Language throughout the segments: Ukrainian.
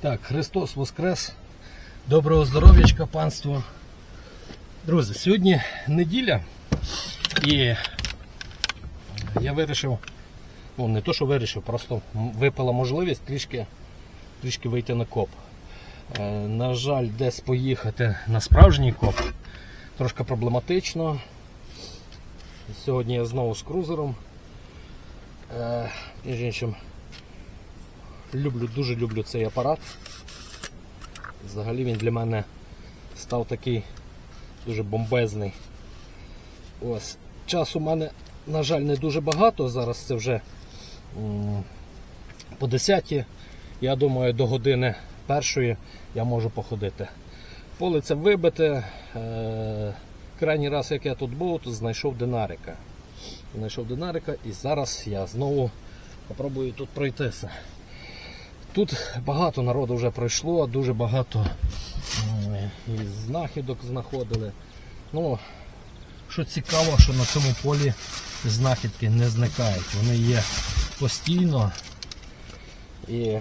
Так, Христос Воскрес. Доброго здоров'ячка, панство. Друзі, сьогодні неділя і я вирішив, ну не то, що вирішив, просто випала можливість трішки, трішки вийти на коп. Е, на жаль, десь поїхати на справжній коп трошки проблематично. Сьогодні я знову з крузером. Е, між іншим, люблю, дуже люблю цей апарат. Взагалі він для мене став такий дуже бомбезний. Ось. Часу у мене, на жаль, не дуже багато. Зараз це вже по 10. Я думаю, до години першої я можу походити. Поле вибите. Е, крайній раз, як я тут був, то знайшов динарика. Знайшов динарика і зараз я знову спробую тут пройтися. Тут багато народу вже пройшло, дуже багато і знахідок знаходили. Ну, що цікаво, що на цьому полі знахідки не зникають. Вони є постійно і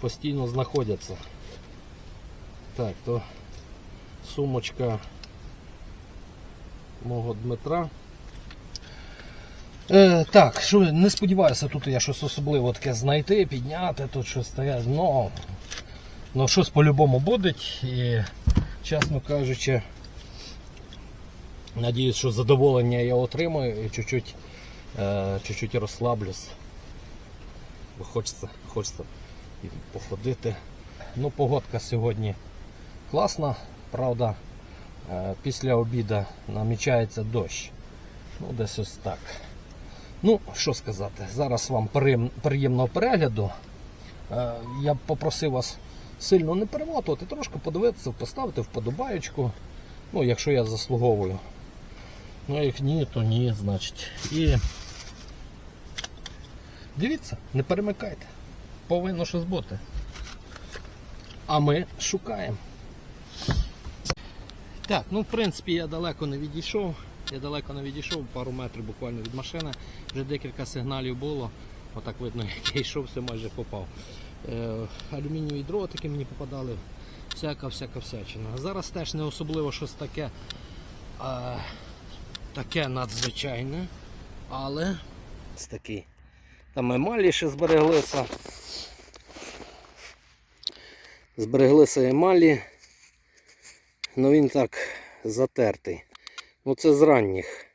постійно знаходяться. Так, то сумочка мого Дмитра. Е, так, що не сподіваюся, тут я щось особливо таке знайти, підняти, тут щось таке, ну, ну щось по-любому буде. І, чесно кажучи, надіюсь, що задоволення я отримаю і чуть-чуть, е, чуть-чуть розслаблюсь. Бо хочеться, хочеться і походити. Ну, погодка сьогодні класна, правда, е, після обіду намічається дощ. Ну, десь ось так. Ну, що сказати, зараз вам приємного перегляду. Е, Я б попросив вас сильно не перемотувати, трошки подивитися, поставити вподобаєчку. Ну, якщо я заслуговую. Ну, як ні, то ні, значить. І дивіться, не перемикайте. Повинно щось бути. А ми шукаємо. Так, ну в принципі я далеко не відійшов. Я далеко не відійшов, пару метрів буквально від машини. Вже декілька сигналів було. Отак видно, як я йшов, все майже попав. Е, алюмінієві дротики мені попадали. Всяка, всяка всячина. Зараз теж не особливо щось таке, е, таке надзвичайне. Але ось такий. Там емалі ще збереглися. Збереглися емалі. Ну він так затертий. Ну це з ранніх.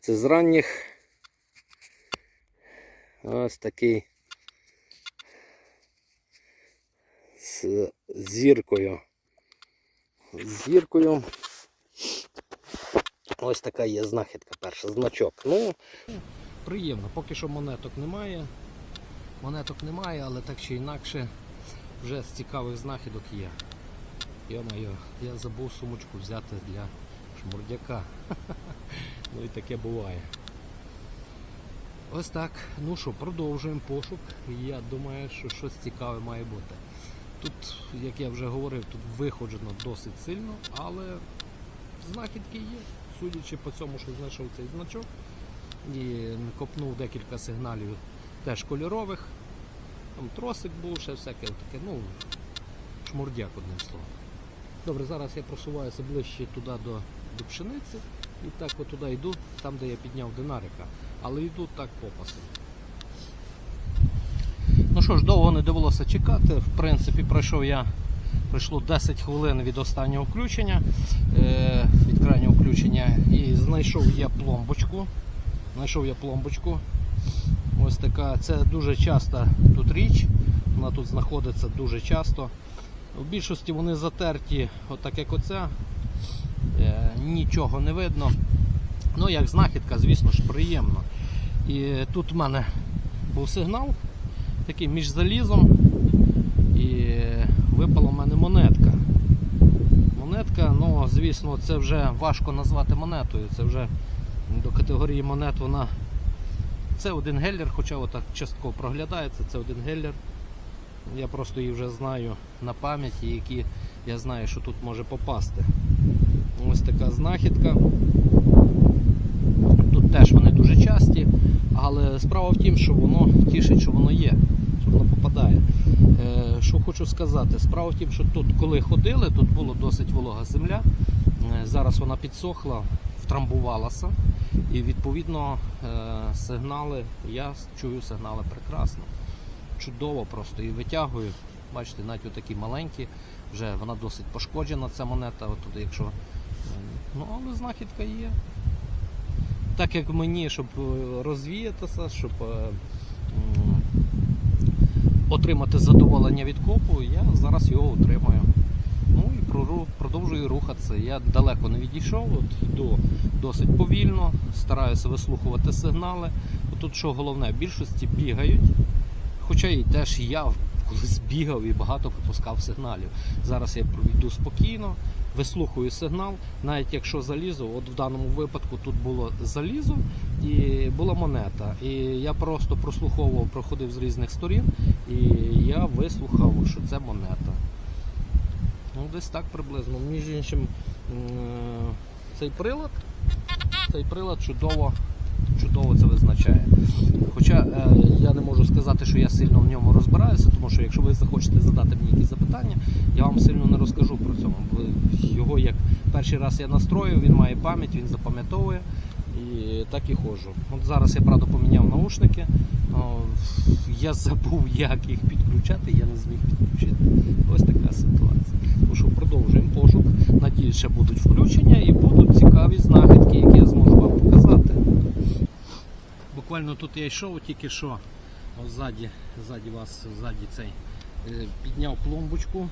Це з ранніх. Ось такий з зіркою. З зіркою. Ось така є знахідка перша, значок. Ну, приємно, поки що монеток немає. Монеток немає, але так чи інакше вже з цікавих знахідок є. Йо-моє, я забув сумочку взяти для шмурдяка. Ну і таке буває. Ось так. Ну що, продовжуємо пошук. Я думаю, що щось цікаве має бути. Тут, як я вже говорив, тут виходжено досить сильно, але знахідки є. Судячи по цьому, що знайшов цей значок. І копнув декілька сигналів теж кольорових. Там тросик був, ще всяке таке, ну, шмурдяк одним словом. Добре, зараз я просуваюся ближче туди до, до пшениці і так от туди йду, там де я підняв динарика. Але йду так попасом. Ну що ж, довго не довелося чекати. В принципі, пройшов я пройшло 10 хвилин від останнього включення, е, від крайнього включення, і знайшов я пломбочку. Знайшов я пломбочку. Ось така, це дуже часто тут річ, вона тут знаходиться дуже часто. В більшості вони затерті, отак як оця. Нічого не видно. Ну, як знахідка, звісно ж, приємно. І тут в мене був сигнал, такий між залізом, і випала в мене монетка. Монетка, ну, звісно, це вже важко назвати монетою. Це вже до категорії монет вона. Це один геллер, хоча отак частково проглядається, це один геллер. Я просто її вже знаю на пам'яті, які я знаю, що тут може попасти. Ось така знахідка. Тут теж вони дуже часті, але справа в тім, що воно тішить, що воно є, що воно попадає. Е, Що хочу сказати, справа в тім, що тут, коли ходили, тут було досить волога земля. Е, Зараз вона підсохла, втрамбувалася, і відповідно е, сигнали, я чую сигнали прекрасно. Чудово просто і витягую. Бачите, навіть отакі маленькі, вже вона досить пошкоджена, ця монета. Отут, якщо, е, ну, але знахідка є. Так як мені, щоб е, розвіятися, щоб е, отримати задоволення від копу, я зараз його отримаю. Ну і продовжую рухатися. Я далеко не відійшов, от йду досить повільно, стараюся вислухувати сигнали. Тут що головне, в більшості бігають. Хоча і теж я колись бігав і багато пропускав сигналів. Зараз я йду спокійно, вислухаю сигнал, навіть якщо залізо, от в даному випадку тут було залізо і була монета. І я просто прослуховував, проходив з різних сторін, і я вислухав, що це монета. Ну, десь так приблизно. Між іншим, цей прилад, цей прилад чудово, чудово це визначає. Хоча е, я не можу сказати, що я сильно в ньому розбираюся, тому що якщо ви захочете задати мені якісь запитання, я вам сильно не розкажу про цьому. Його як перший раз я настроїв, він має пам'ять, він запам'ятовує і так і ходжу. От зараз я правда поміняв наушники. Я забув, як їх підключати, я не зміг підключити. Ось така ситуація. Ну що, продовжуємо пошук. Надіюсь, ще будуть включення і будуть цікаві знахідки, які я зможу вам показати. Буквально тут я йшов тільки що ззаді, ззаді вас, ззаді цей, е, підняв пломбочку.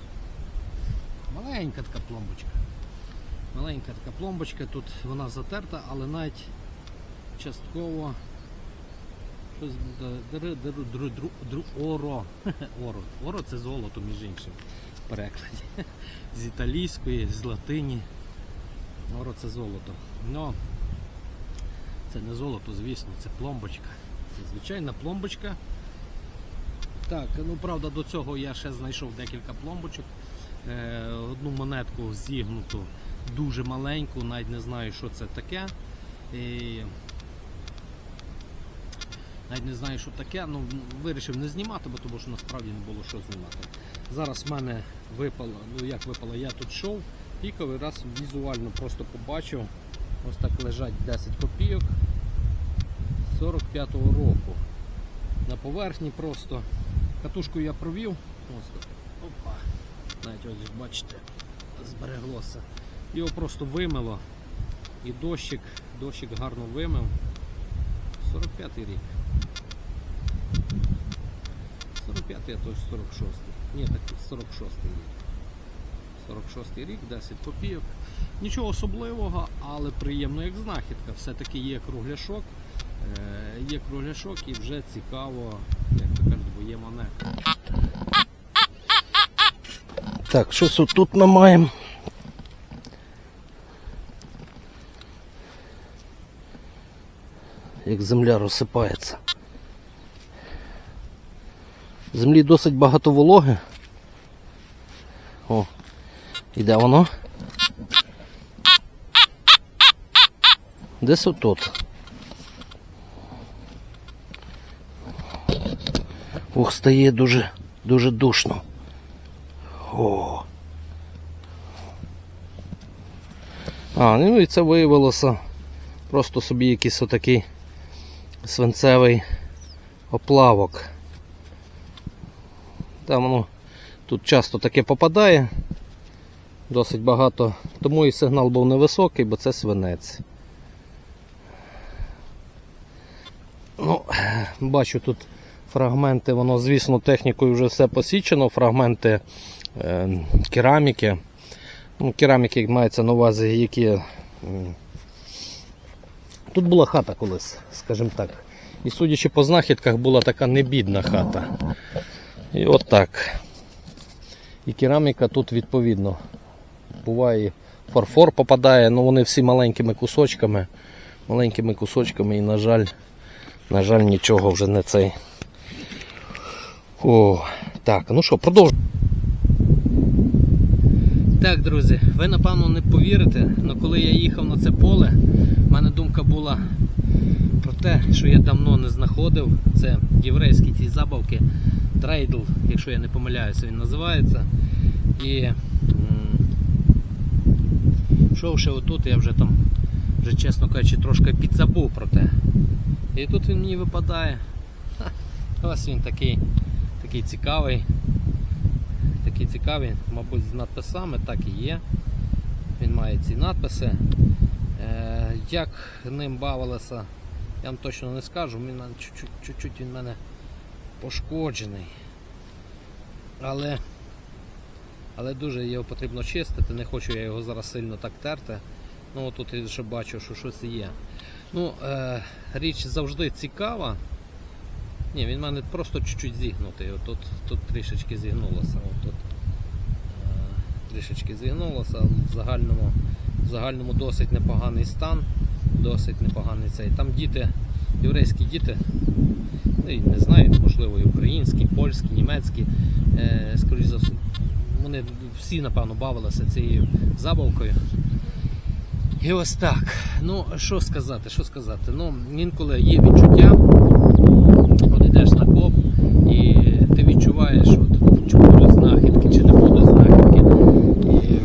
Маленька така пломбочка. Маленька така пломбочка, тут вона затерта, але навіть частково оро. Оро. Оро це золото, між іншим в перекладі. З італійської, з латині. Оро це золото. Ну, це не золото, звісно, це пломбочка. Це звичайна пломбочка. Так, ну правда, до цього я ще знайшов декілька пломбочок. Е, одну монетку зігнуту, дуже маленьку, навіть не знаю, що це таке. І... Навіть не знаю, що таке, ну вирішив не знімати, бо тому що насправді не було що знімати. Зараз в мене випало, ну як випало, я тут йшов, піковий раз візуально просто побачив. Ось так лежать 10 копійок 45-го року. На поверхні просто катушку я провів. Ось так. Опа. Навіть ось бачите, збереглося. Його просто вимило. І дощик, дощик гарно вимив. 45-й рік. 45-й, а то 46-й. Ні, так 46-й рік. 46-й рік, 10 копійок. Нічого особливого, але приємно як знахідка. Все-таки є кругляшок. Е, є кругляшок і вже цікаво, як то кажуть, бо є монета. Так, щось тут ми маємо. Як земля розсипається. Землі досить багато вологи. О, і де воно? Десь отут. Ух, стає дуже, дуже душно. О. А, ну і це виявилося просто собі якийсь отакий свинцевий оплавок. Там воно тут часто таке попадає, досить багато, тому і сигнал був невисокий, бо це свинець. Ну, бачу тут фрагменти, воно, звісно, технікою вже все посічено, фрагменти е, кераміки. Ну, кераміки мається на увазі, які. Тут була хата колись, скажімо так. І судячи по знахідках, була така небідна хата. І от так. І кераміка тут відповідно. Буває фарфор попадає, ну вони всі маленькими кусочками. Маленькими кусочками і, на жаль, на жаль, нічого вже не цей. О, так, ну що, продовжуємо. Так, друзі, ви напевно не повірите, але коли я їхав на це поле, в мене думка була про те, що я давно не знаходив. Це єврейські ті забавки. Дрейдл, якщо я не помиляюся, він називається. І йшовши отут, я вже там, вже чесно кажучи, трошки підзабув про те. І тут він мені випадає. Ха, ось він такий, такий цікавий. Такий цікавий, мабуть, з надписами, так і є. Він має ці надписи. Е, як ним бавилося, я вам точно не скажу. Він чуть-чуть він мене пошкоджений. Але, але дуже його потрібно чистити. Не хочу я його зараз сильно так терти. Ну тут я ще бачу, що щось є. Ну, е, річ завжди цікава. Ні, він в мене просто чуть-чуть зігнутий. От Тут, трішечки зігнулося. От тут, е, трішечки зігнулося, в загальному, в загальному досить непоганий стан. Досить непоганий цей. Там діти, єврейські діти, ну, і не знаю, можливо, і українські, польські, німецькі, е, скоріш за все, вони всі, напевно, бавилися цією забавкою. І ось так. Ну, що сказати, що сказати? Ну, інколи є відчуття, от йдеш на коп, і ти відчуваєш, от, чи будуть знахідки, чи не будуть знахідки. І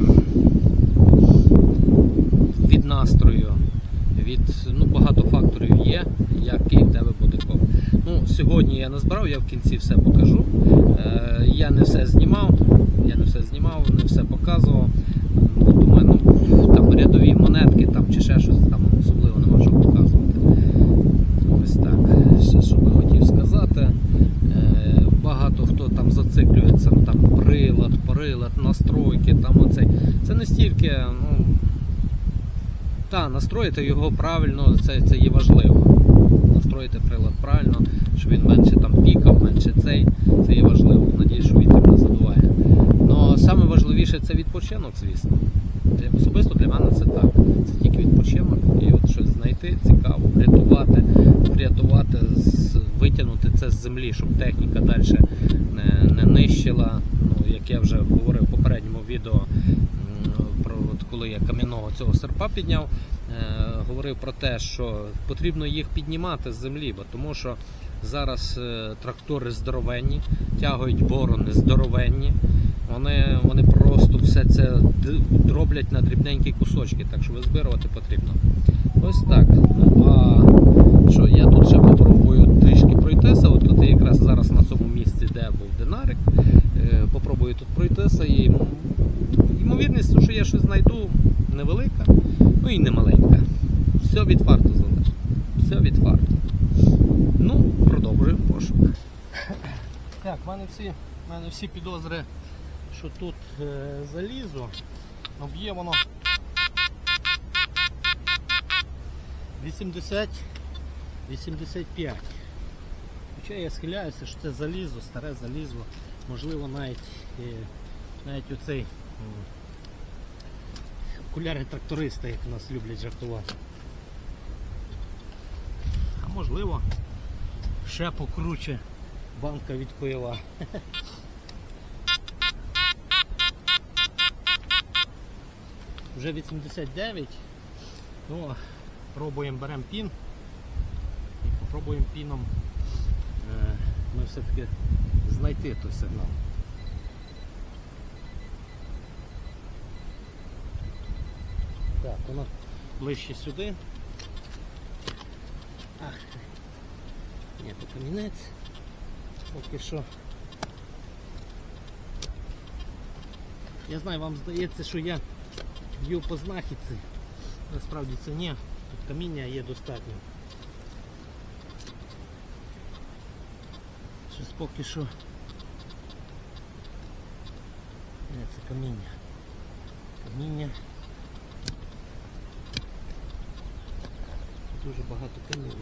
від настрою, від ну, багато факторів є, який в тебе буде коп. Ну, сьогодні я назбирав, я в кінці все покажу. Е, я не все знімав, я не все знімав, не все показував. Ну, думаю, ну там рядові монетки там, чи ще щось там особливо нема що показувати. Ось так. Ще що би хотів сказати. Е, багато хто там зациклюється на там прилад, прилад, настройки, там оцей. Це не стільки, ну. Та, настроїти його правильно, це, це є важливо. Настроїти прилад правильно, щоб він менше там пікав, менше цей, це є важливо. Надіюсь, що вітер не задуває. Но саме важливіше це відпочинок, звісно. Особисто для мене це так. Це тільки відпочинок і от щось знайти цікаво, врятувати, врятувати, витягнути це з землі, щоб техніка далі не, не нищила. Ну, як я вже говорив в попередньому відео, про от коли я кам'яного цього серпа підняв, говорив про те, що потрібно їх піднімати з землі, бо тому що зараз е, трактори здоровенні, тягують борони здоровенні. Вони, вони просто все це дроблять на дрібненькі кусочки, так що визбирувати потрібно. Ось так. Ну а що я тут ще попробую трішки пройтися. От тут якраз зараз на цьому місці, де був динарик. Е, попробую тут пройтися і м, ймовірність, що я щось знайду невелика, ну і не маленька. Все від фарту залежить. Все від фарту. Ну, продовжуємо пошук. Так, в мене всі, в мене всі підозри, що тут е, залізо. Ну, б'є воно 80 85. Хоча я схиляюся, що це залізо, старе залізо, можливо навіть, е, навіть оцей окуляри тракториста, як у нас люблять жартувати. А можливо, ще покруче банка від пива. Вже 89. Ну, пробуємо, беремо пін і попробуємо піном е, ми все-таки знайти той сигнал. Так, воно ближче сюди. Ах, ні, тут камінець. Поки що. Я знаю, вам здається, що я б'ю по знахідці. Насправді це ні. Тут каміння є достатньо. Щось поки що. Не, це каміння. Каміння. Дуже багато каміння.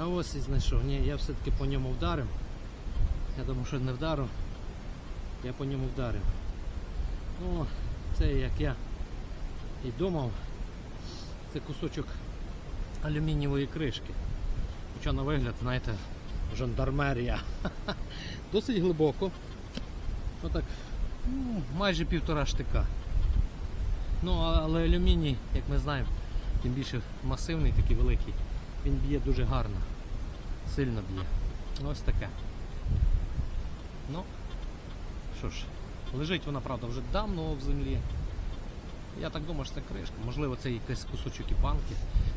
А ось і знайшов. Ні, я все-таки по ньому вдарив. Я думав, що не вдарив. Я по ньому вдарив. Ну, це як я і думав. Це кусочок алюмінієвої кришки. Хоча на вигляд, знаєте, жандармерія. Досить глибоко. Отак, ну, майже півтора штика. Ну, але алюміній, як ми знаємо, тим більше масивний, такий великий, він б'є дуже гарно, сильно б'є. Ось таке. Ну, що ж, лежить вона, правда, вже давно в землі. Я так думаю, що це кришка. Можливо, це якийсь кусочок іпанки.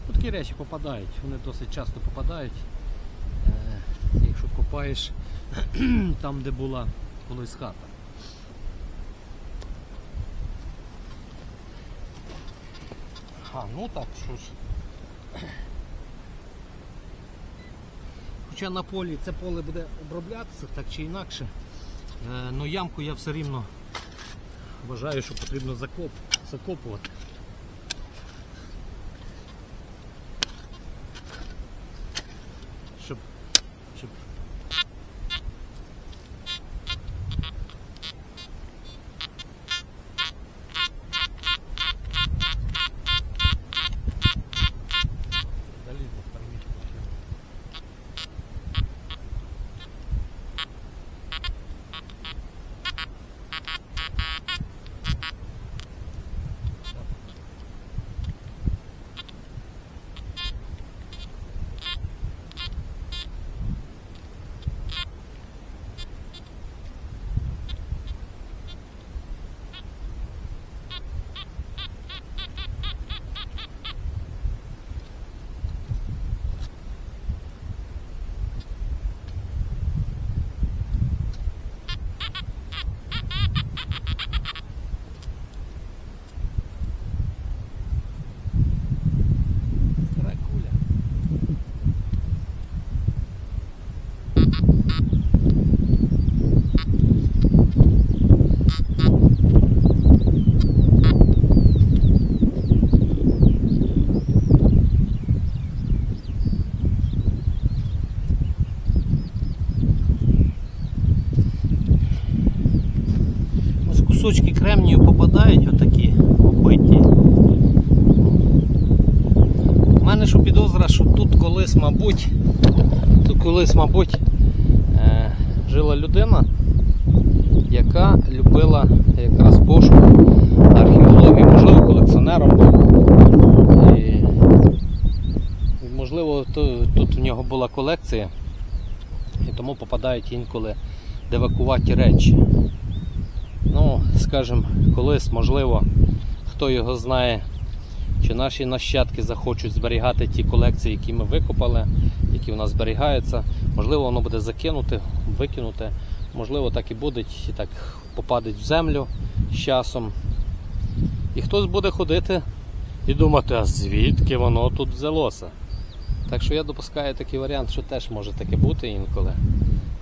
Ну, такі речі попадають, вони досить часто попадають. Е, якщо копаєш там, де була колись хата. А, ну так, що ж. Хоча на полі це поле буде оброблятися так чи інакше. Е, ну ямку я все рівно вважаю, що потрібно закоп, закопувати. Щоб, щоб залізо переміщення. Стара куля. Ось кусочки кремнію попадають отакі побиті. У мене що підозра, що тут колись, мабуть, тут колись, мабуть, е, жила людина, яка любила якраз пошук археології, можливо, колекціонером був. І, можливо, тут в нього була колекція, і тому попадають інколи девакуваті речі. Ну, скажімо, колись, можливо, хто його знає, чи наші нащадки захочуть зберігати ті колекції, які ми викопали, які в нас зберігаються. Можливо, воно буде закинуте, викинуте. Можливо, так і буде, і так попадуть в землю з часом. І хтось буде ходити і думати, а звідки воно тут взялося. Так що я допускаю такий варіант, що теж може таке бути інколи.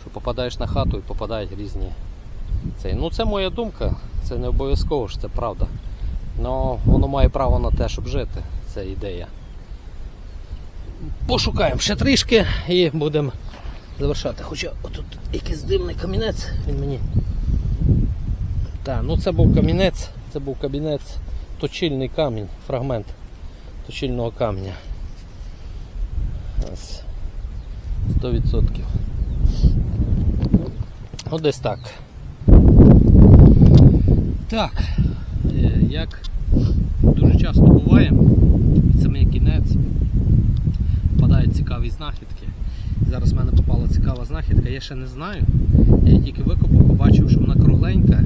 Що попадаєш на хату і попадають різні. Цей. Ну це моя думка, це не обов'язково що це правда. Ну, воно має право на те, щоб жити. Це ідея. Пошукаємо ще трішки і будемо завершати. Хоча отут якийсь дивний камінець, він мені. Так, ну це був камінець, це був камінець, точильний камінь, фрагмент точильного каменя. Ось. 100%. Ну десь так. Так, е, як дуже часто буває, це мій кінець, попадають цікаві знахідки. Зараз в мене попала цікава знахідка, я ще не знаю. Я її тільки викопав, побачив, що вона кругленька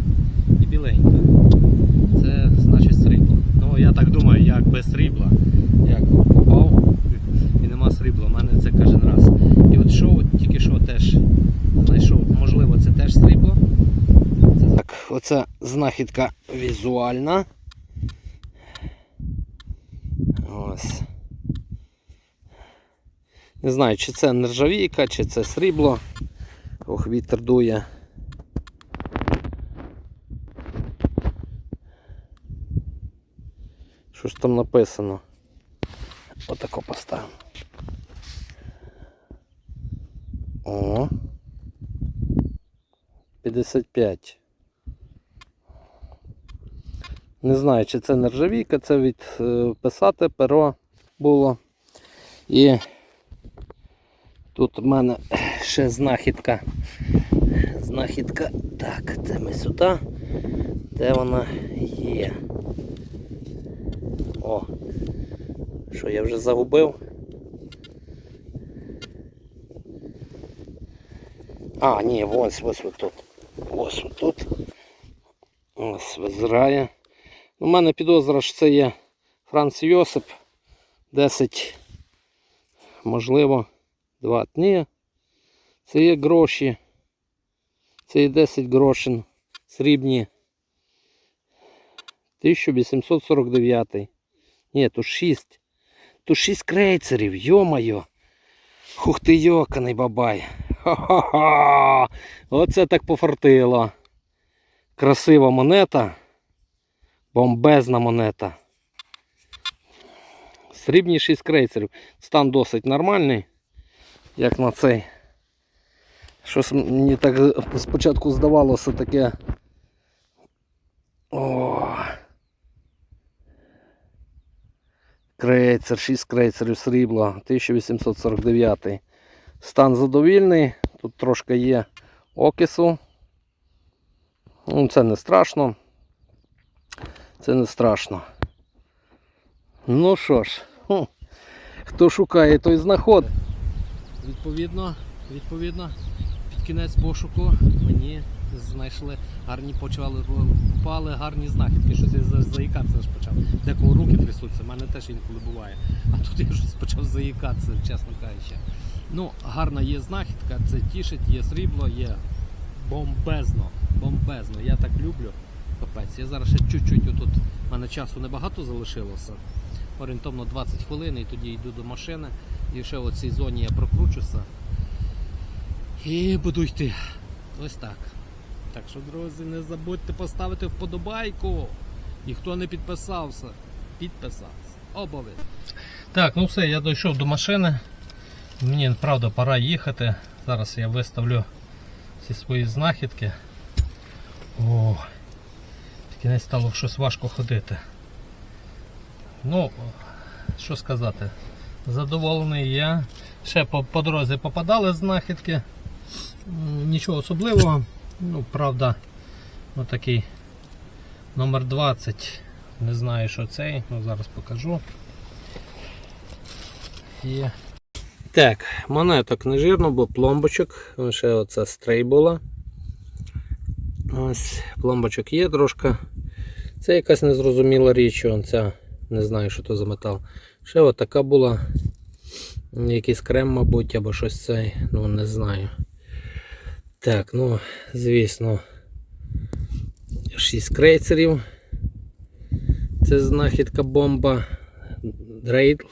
і біленька. Це значить срібло. Ну я так думаю, як без срібла. Як попав і нема срібла, у мене це кожен раз. І от що от тільки що теж знайшов, можливо, це теж срібло. Це так, оце знахідка візуальна. Ось. Не знаю, чи це нержавійка, чи це срібло. Ох, вітер дує. Що ж там написано? Отако поставимо. О. 55. Не знаю, чи це нержавійка, це від е, писати перо було. І тут в мене ще знахідка. Знахідка. Так, це ми сюди. Де вона є? О! Що я вже загубив? А, ні, ось ось тут. Ось тут. Ось визирає. У мене підозра, що це є Франц Йосип. 10, можливо, 2 Ні. Це є гроші. Це є 10 грошин. Срібні. 1849. Ні, тут 6. Тут 6 крейцерів, йо-моє. Хух ти йоканий бабай. Ха-ха-ха! Оце так пофартило. Красива монета. Бомбезна монета. Срібні 6 крейцерів. Стан досить нормальний. Як на цей. Щось мені так спочатку здавалося таке. О. Крейцер, 6 крейцерів срібла, 1849. Стан задовільний. Тут трошки є окису. Ну, це не страшно. Це не страшно. Ну що ж, хто шукає, той знаход. Відповідно, відповідно, під кінець пошуку мені знайшли гарні почали попали гарні знахідки. Щось я заїкатися аж почав. Декого руки трясуться, в мене теж інколи буває. А тут я щось почав заїкатися, чесно кажучи. Ну, гарна є знахідка, це тішить, є срібло, є бомбезно. Бомбезно. Я так люблю. Капець. Я зараз ще чуть-чуть отут. У мене часу небагато залишилося. Орієнтовно 20 хвилин і тоді йду до машини. І ще в цій зоні я прокручуся. І буду йти. Ось так. Так що, друзі, не забудьте поставити вподобайку. І хто не підписався, підписався. Обов'язково. Так, ну все, я дійшов до машини. Мені правда пора їхати. Зараз я виставлю всі свої знахідки. О, кінець стало щось важко ходити. Ну, що сказати, задоволений я. Ще по, по дорозі попадали знахідки. Нічого особливого. Ну, правда, отакий номер 20. Не знаю, що цей, ну зараз покажу. Є. Так, монеток не жирно, бо пломбочок. Ще оце стрей була. Ось, пломбочок є трошки. Це якась незрозуміла річ, он ця, не знаю, що то за метал. Ще от така була. Якийсь крем, мабуть, або щось цей, ну не знаю. Так, ну, звісно, 6 крейцерів. Це знахідка бомба. Дрейдл.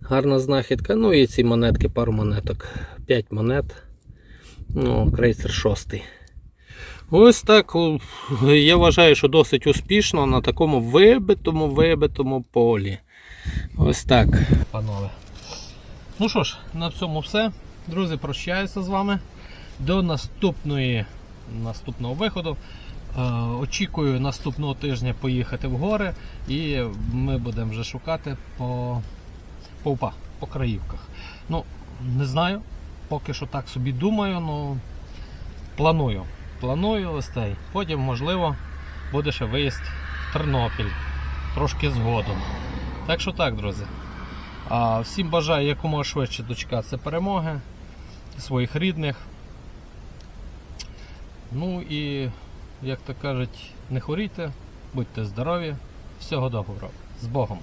Гарна знахідка. Ну і ці монетки, пару монеток. 5 монет. Ну, крейсер 6. Ось так. Я вважаю, що досить успішно на такому вибитому, вибитому полі. Ось так. Панове. Ну що ж, на цьому все. Друзі, прощаюся з вами. До наступної наступного виходу. Е, Очікую наступного тижня поїхати в гори і ми будемо вже шукати по, по по краївках. Ну, не знаю, поки що так собі думаю, ну планую. Планую ось. Потім, можливо, буде ще виїзд в Тернопіль трошки згодом. Так що так, друзі. А всім бажаю якомога швидше дочекатися перемоги своїх рідних. Ну і, як то кажуть, не хворійте, будьте здорові, всього доброго. З Богом!